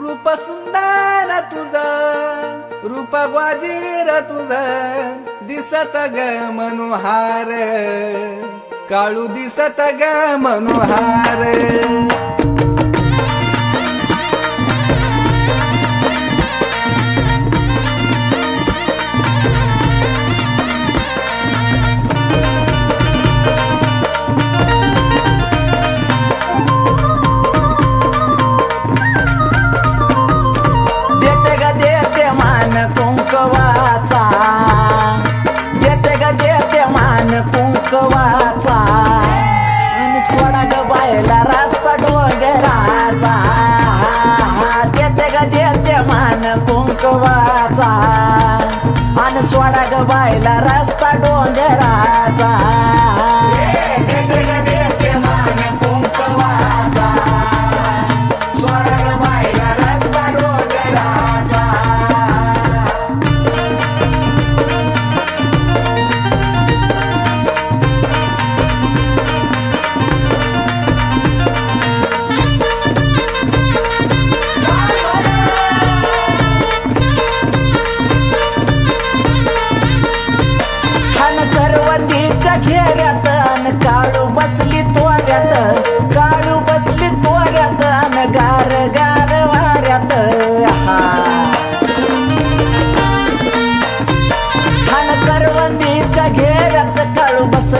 रूप सुंदर तुझ रूप ग्वाजीर तुझ दिसत ग मनोहार. काळू दिसत ग मनोहार. कुंकवाचा आणि सोडा ग बायला रास्ता डोंगराचा देते ग देते मान कुंकवाचा. आणि सोडा ग बायला रास्ता डोंगराचा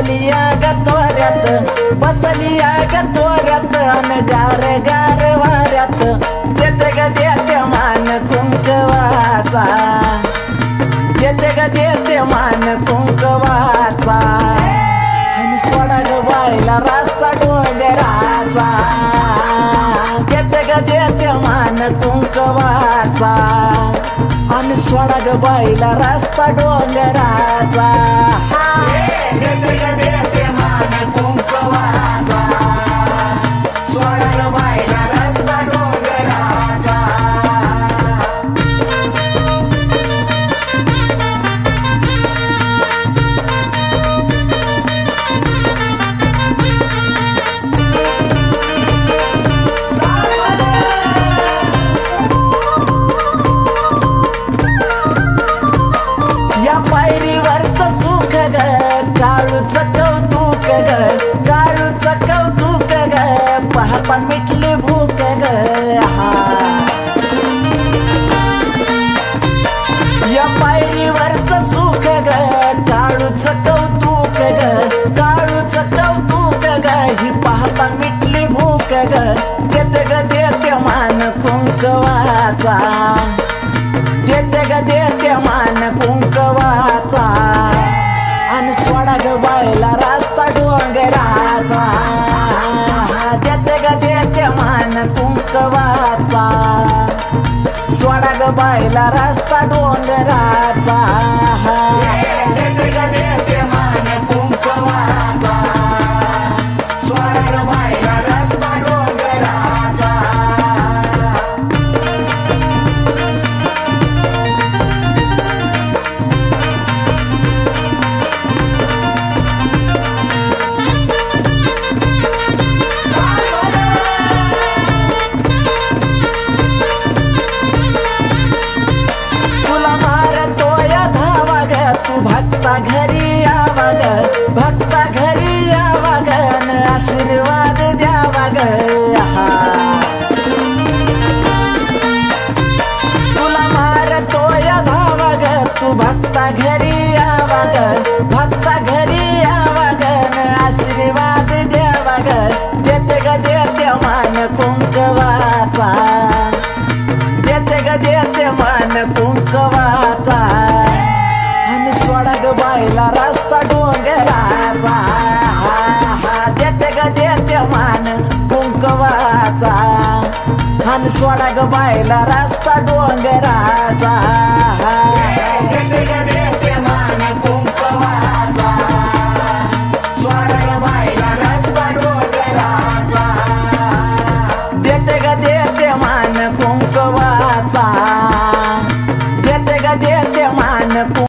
बसलिया बसली बसलिया तोऱ्यात बसली अन गार गार वाऱ्यात. देते ग देते मान कुंकवाचा. देते ग देते मान कुंकवाचा. आणि सोडा ग बायला रास्ता डोंगराचा. देते ग देते मान कुंकवाचा. आणि सोडा ग बायला रास्ता डोंगराचा. पाहता मिटली भूक ग या पायरीवरच सुख ग काळूच कौतुक ग काळूच कौतुक ग ही पाहता मिटली भूक ग देत ग देते मान कुंकवाचा. देते ग देते मान कुंक वाचा. सोडा ग बायला रस्ता डोंगरा भक्ता घरी यावा ग. भक्ता घरी यावा ग. न आशीर्वाद द्यावा ग. देते ग देते मान कुंकवाचा. देते ग देते मान कुंकवाचा. आणि सोडा ग बायला रस्ता डोंगराचा. देते ग देते मान कुंकवाचा. आणि सोडा ग बायला रस्ता डोंगराचा.